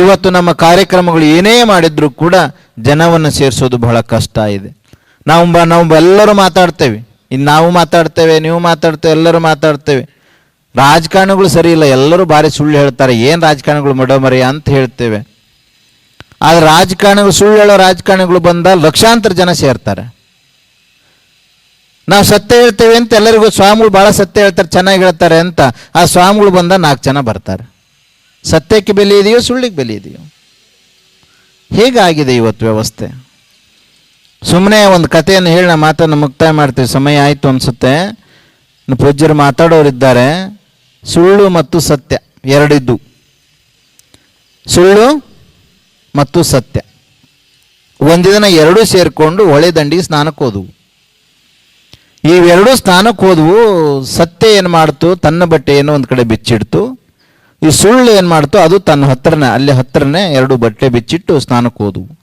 ಇವತ್ತು ನಮ್ಮ ಕಾರ್ಯಕ್ರಮಗಳು ಏನೇ ಮಾಡಿದ್ರೂ ಕೂಡ ಜನವನ್ನು ಸೇರಿಸೋದು ಬಹಳ ಕಷ್ಟ ಇದೆ. ನಾವು ನಾವು ಎಲ್ಲರೂ ಮಾತಾಡ್ತೇವೆ. ಇನ್ನು ನಾವು ಮಾತಾಡ್ತೇವೆ, ನೀವು ಮಾತಾಡ್ತೇವೆ, ಎಲ್ಲರೂ ಮಾತಾಡ್ತೇವೆ. ರಾಜಕಾರಣಿಗಳು ಸರಿ ಇಲ್ಲ, ಎಲ್ಲರೂ ಭಾರಿ ಸುಳ್ಳು ಹೇಳ್ತಾರೆ. ಏನು ರಾಜಕಾರಣಿಗಳು ಮಡಮರಿ ಅಂತ ಹೇಳ್ತೇವೆ. ಆದರೆ ರಾಜಕಾರಣಿಗಳು, ಸುಳ್ಳು ಹೇಳೋ ರಾಜಕಾರಣಿಗಳು ಬಂದ ಲಕ್ಷಾಂತರ ಜನ ಸೇರ್ತಾರೆ. ನಾವು ಸತ್ಯ ಹೇಳ್ತೇವೆ ಅಂತ ಎಲ್ಲರಿಗೂ, ಸ್ವಾಮಿಗಳು ಭಾಳ ಸತ್ಯ ಹೇಳ್ತಾರೆ, ಚೆನ್ನಾಗಿ ಹೇಳ್ತಾರೆ ಅಂತ. ಆ ಸ್ವಾಮಿಗಳು ಬಂದ ನಾಲ್ಕು ಜನ ಬರ್ತಾರೆ. ಸತ್ಯಕ್ಕೆ ಬೆಲೆ ಇದೆಯೋ ಸುಳ್ಳಿಗೆ ಬೆಲೆ ಇದೆಯೋ ಹೇಗಾಗಿದೆ ಇವತ್ತು ವ್ಯವಸ್ಥೆ? ಸುಮ್ಮನೆ ಒಂದು ಕಥೆಯನ್ನು ಹೇಳಿ ನಾ ಮಾತನ್ನು ಮುಕ್ತಾಯ ಮಾಡ್ತೀವಿ. ಸಮಯ ಆಯಿತು ಅನಿಸುತ್ತೆ. ಪೂಜ್ಯರು ಮಾತಾಡೋರಿದ್ದಾರೆ. ಸುಳ್ಳು ಮತ್ತು ಸತ್ಯ, ಎರಡಿದ್ದು. ಸುಳ್ಳು ಮತ್ತು ಸತ್ಯ. ಒಂದಿನ ದಿನ ಎರಡೂ ಸೇರಿಕೊಂಡು ಹೊಳೆ ದಂಡಿಗೆ ಸ್ನಾನಕ್ಕೆ ಹೋದವು. ಇವೆರಡೂ ಸ್ನಾನಕ್ಕೆ ಹೋದವು, ಸತ್ಯ ಏನು ಮಾಡ್ತು? ತನ್ನ ಬಟ್ಟೆಯನ್ನು ಒಂದು ಕಡೆ ಬಿಚ್ಚಿಡ್ತು. ಈ ಸುಳ್ಳು ಏನು ಮಾಡ್ತೋ? ಅದು ತನ್ನ ಹತ್ರನೇ, ಅಲ್ಲಿ ಹತ್ರನೇ ಎರಡು ಬಟ್ಟೆ ಬಿಚ್ಚಿಟ್ಟು ಸ್ನಾನಕ್ಕೆ ಹೋದವು.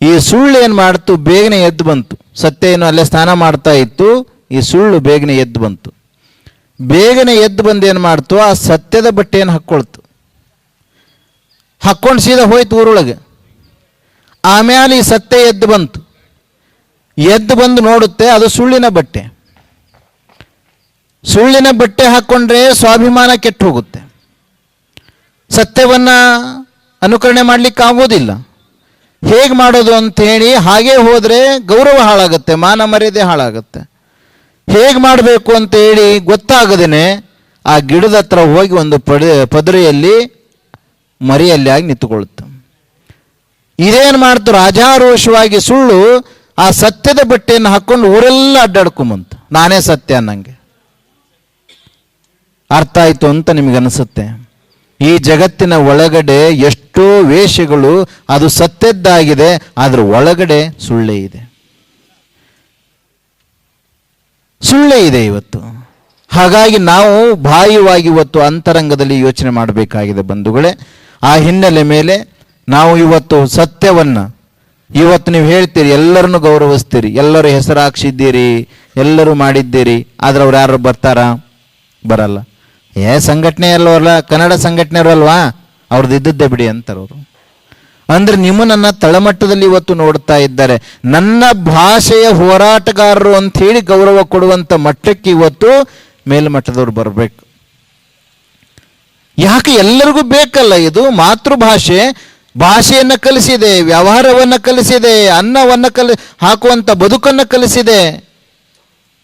ಈ ಸುಳ್ಳು ಏನು ಮಾಡ್ತು? ಬೇಗನೆ ಎದ್ದು ಬಂತು. ಸತ್ಯ ಏನು ಅಲ್ಲೇ ಸ್ನಾನ ಮಾಡ್ತಾ ಇತ್ತು, ಈ ಸುಳ್ಳು ಬೇಗನೆ ಎದ್ದು ಬಂತು. ಬೇಗನೆ ಎದ್ದು ಬಂದು ಏನು ಮಾಡ್ತು? ಆ ಸತ್ಯದ ಬಟ್ಟೆಯನ್ನು ಹಾಕ್ಕೊಳ್ತು. ಹಾಕ್ಕೊಂಡು ಸೀದಾ ಹೋಯ್ತು ಊರೊಳಗೆ. ಆಮೇಲೆ ಈ ಸತ್ಯ ಎದ್ದು ಬಂತು. ಎದ್ದು ಬಂದು ನೋಡುತ್ತೆ, ಅದು ಸುಳ್ಳಿನ ಬಟ್ಟೆ. ಸುಳ್ಳಿನ ಬಟ್ಟೆ ಹಾಕ್ಕೊಂಡ್ರೆ ಸ್ವಾಭಿಮಾನ ಕೆಟ್ಟು ಹೋಗುತ್ತೆ. ಸತ್ಯವನ್ನ ಅನುಕರಣೆ ಮಾಡ್ಲಿಕ್ಕೆ ಆಗೋದಿಲ್ಲ ಹೇಗೆ ಮಾಡೋದು ಅಂತ ಹೇಳಿ ಹಾಗೆ ಹೋದರೆ ಗೌರವ ಹಾಳಾಗುತ್ತೆ, ಮಾನ ಮರ್ಯಾದೆ ಹಾಳಾಗುತ್ತೆ. ಹೇಗೆ ಮಾಡಬೇಕು ಅಂತ ಹೇಳಿ ಗೊತ್ತಾಗದೇನೆ ಆ ಗಿಡದ ಹತ್ರ ಹೋಗಿ ಒಂದು ಪಡ, ಪದರೆಯಲ್ಲಿ ಮರಿಯಲ್ಲಿ ಆಗಿ ನಿಂತುಕೊಳ್ಳುತ್ತೆ. ಇದೇನು ಮಾಡ್ತು, ರಾಜಾರೋಷವಾಗಿ ಸುಳ್ಳು ಆ ಸತ್ಯದ ಬಟ್ಟೆಯನ್ನು ಹಾಕ್ಕೊಂಡು ಊರೆಲ್ಲ ಅಡ್ಡಾಡ್ಕೊಂಬಂತ. ನಾನೇ ಸತ್ಯ ಅನ್ನಂಗೆ. ಅರ್ಥ ಆಯ್ತು ಅಂತ ನಿಮಗೆ ಅನಿಸುತ್ತೆ. ಈ ಜಗತ್ತಿನ ಒಳಗಡೆ ಎಷ್ಟೋ ವೇಷಗಳು ಅದು ಸತ್ಯದ್ದಾಗಿದೆ ಅದರ ಒಳಗಡೆ ಸುಳ್ಳೇ ಇದೆ. ಸುಳ್ಳೇ ಇದೆ ಇವತ್ತು. ಹಾಗಾಗಿ ನಾವು ಬಾಹ್ಯವಾಗಿ ಇವತ್ತು ಅಂತರಂಗದಲ್ಲಿ ಯೋಚನೆ ಮಾಡಬೇಕಾಗಿದೆ ಬಂಧುಗಳೇ. ಆ ಹಿನ್ನೆಲೆ ಮೇಲೆ ನಾವು ಇವತ್ತು ಸತ್ಯವನ್ನ, ಇವತ್ತು ನೀವು ಹೇಳ್ತೀರಿ, ಎಲ್ಲರನ್ನು ಗೌರವಿಸ್ತೀರಿ, ಎಲ್ಲರೂ ಹೆಸರಾಕ್ಷಿದ್ದೀರಿ, ಎಲ್ಲರೂ ಮಾಡಿದ್ದೀರಿ, ಆದ್ರೆ ಅವ್ರು ಯಾರು ಬರ್ತಾರಾ? ಬರಲ್ಲ. ಏ ಸಂಘಟನೆ ಅಲ್ವಲ್ಲ ಕನ್ನಡ ಸಂಘಟನೆ ಅಲ್ವಾ ಅವ್ರದ್ದು ಇದ್ದದ್ದೇ ಬಿಡಿ ಅಂತಾರೆ ಅವರು. ಅಂದ್ರೆ ನಿಮ್ಮನ್ನ ತಳಮಟ್ಟದಲ್ಲಿ ಇವತ್ತು ನೋಡ್ತಾ ಇದ್ದಾರೆ, ನನ್ನ ಭಾಷೆಯ ಹೋರಾಟಗಾರರು ಅಂತ ಹೇಳಿ ಗೌರವ ಕೊಡುವಂತ ಮಟ್ಟಕ್ಕೆ ಇವತ್ತು ಮೇಲ್ಮಟ್ಟದವ್ರು ಬರಬೇಕು. ಯಾಕೆ ಎಲ್ಲರಿಗೂ ಬೇಕಲ್ಲ ಇದು? ಮಾತೃಭಾಷೆ, ಭಾಷೆಯನ್ನು ಕಲಿಸಿದೆ, ವ್ಯವಹಾರವನ್ನು ಕಲಿಸಿದೆ, ಅನ್ನವನ್ನು ಕಲಿ ಹಾಕುವಂಥ ಬದುಕನ್ನು ಕಲಿಸಿದೆ.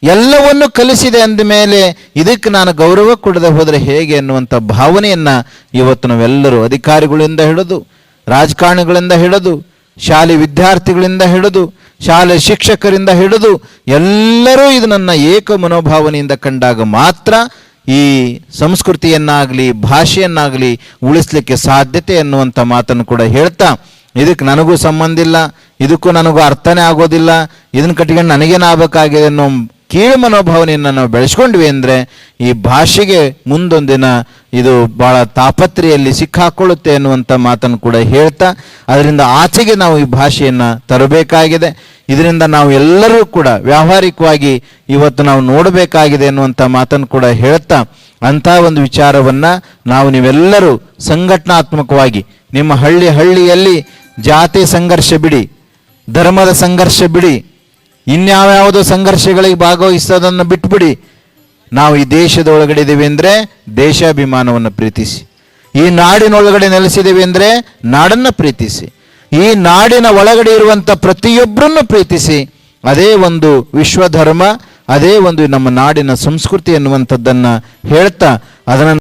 ಎಲ್ಲವನ್ನು ಕಲಿಸಿದೆ ಅಂದ ಮೇಲೆ ಇದಕ್ಕೆ ನಾನು ಗೌರವ ಕೊಡದೆ ಹೋದರೆ ಹೇಗೆ ಅನ್ನುವಂಥ ಭಾವನೆಯನ್ನ ಇವತ್ತು ನಾವೆಲ್ಲರೂ ಅಧಿಕಾರಿಗಳಿಂದ ಹಿಡಿದು, ರಾಜಕಾರಣಿಗಳಿಂದ ಹಿಡಿದು, ಶಾಲೆ ವಿದ್ಯಾರ್ಥಿಗಳಿಂದ ಹಿಡಿದು, ಶಾಲೆ ಶಿಕ್ಷಕರಿಂದ ಹಿಡಿದು ಎಲ್ಲರೂ ಇದು ನನ್ನ ಏಕ ಮನೋಭಾವನೆಯಿಂದ ಕಂಡಾಗ ಮಾತ್ರ ಈ ಸಂಸ್ಕೃತಿಯನ್ನಾಗಲಿ, ಭಾಷೆಯನ್ನಾಗಲಿ ಉಳಿಸ್ಲಿಕ್ಕೆ ಸಾಧ್ಯತೆ ಅನ್ನುವಂಥ ಮಾತನ್ನು ಕೂಡ ಹೇಳ್ತಾ, ಇದಕ್ಕೆ ನನಗೂ ಸಂಬಂಧ ಇಲ್ಲ, ಇದಕ್ಕೂ ನನಗೂ ಅರ್ಥನೇ ಆಗೋದಿಲ್ಲ, ಇದನ್ನ ಕಟ್ಕೊಂಡು ನನಗೇನಾಗಬೇಕಾಗಿದೆ ಅನ್ನೋ ಕೀಳು ಮನೋಭಾವನೆಯನ್ನು ನಾವು ಬೆಳೆಸ್ಕೊಂಡ್ವಿ ಅಂದರೆ ಈ ಭಾಷೆಗೆ ಮುಂದೊಂದಿನ ಇದು ಬಹಳ ತಾಪತ್ರೆಯಲ್ಲಿ ಸಿಕ್ಕಾಕೊಳ್ಳುತ್ತೆ ಅನ್ನುವಂಥ ಮಾತನ್ನು ಕೂಡ ಹೇಳ್ತಾ, ಅದರಿಂದ ಆಚೆಗೆ ನಾವು ಈ ಭಾಷೆಯನ್ನು ತರಬೇಕಾಗಿದೆ. ಇದರಿಂದ ನಾವು ಎಲ್ಲರೂ ಕೂಡ ವ್ಯಾವಹಾರಿಕವಾಗಿ ಇವತ್ತು ನಾವು ನೋಡಬೇಕಾಗಿದೆ ಅನ್ನುವಂಥ ಮಾತನ್ನು ಕೂಡ ಹೇಳ್ತಾ, ಅಂಥ ಒಂದು ವಿಚಾರವನ್ನು ನಾವು ನೀವೆಲ್ಲರೂ ಸಂಘಟನಾತ್ಮಕವಾಗಿ ನಿಮ್ಮ ಹಳ್ಳಿ ಹಳ್ಳಿಯಲ್ಲಿ ಜಾತಿ ಸಂಘರ್ಷ ಬಿಡಿ, ಧರ್ಮದ ಸಂಘರ್ಷ ಬಿಡಿ ಇನ್ಯಾವ್ಯಾವುದೋ ಸಂಘರ್ಷಗಳಿಗೆ ಭಾಗವಹಿಸೋದನ್ನು ಬಿಟ್ಬಿಡಿ. ನಾವು ಈ ದೇಶದ ಒಳಗಡೆ ಇದ್ದೀವಿ ಅಂದರೆ ದೇಶಾಭಿಮಾನವನ್ನು ಪ್ರೀತಿಸಿ. ಈ ನಾಡಿನೊಳಗಡೆ ನೆಲೆಸಿದ್ದೀವಿ ಅಂದರೆ ನಾಡನ್ನು ಪ್ರೀತಿಸಿ. ಈ ನಾಡಿನ ಒಳಗಡೆ ಇರುವಂಥ ಪ್ರತಿಯೊಬ್ಬರನ್ನು ಪ್ರೀತಿಸಿ. ಅದೇ ಒಂದು ವಿಶ್ವಧರ್ಮ, ಅದೇ ಒಂದು ನಮ್ಮ ನಾಡಿನ ಸಂಸ್ಕೃತಿ ಎನ್ನುವಂಥದ್ದನ್ನು ಹೇಳ್ತಾ ಅದನ್ನು